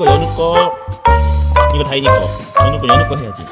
이거 연우 거. 이거 다이니 거. 연우 거 연우 거 해야지.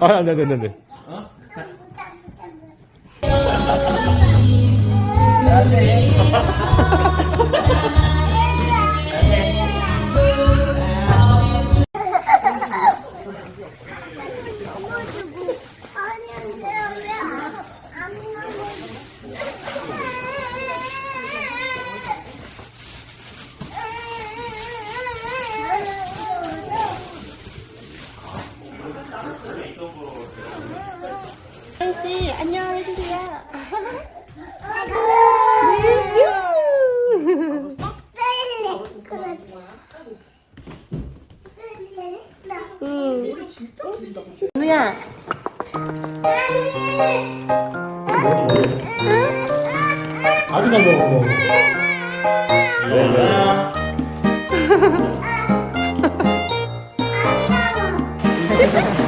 아, 안 돼, 안 돼, 안 돼. 안 누야. 아주 잘 먹어. 누야. 네.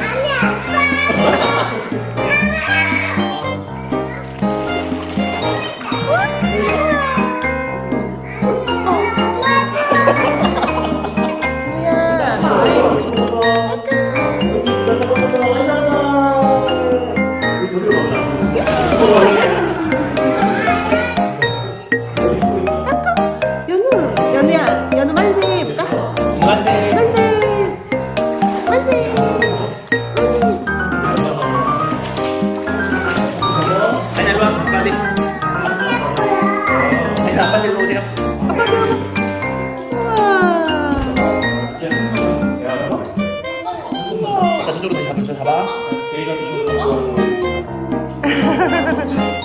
아빠 저쪽으로 다시 잡아. 저 잡아.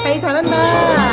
다이 잘한다.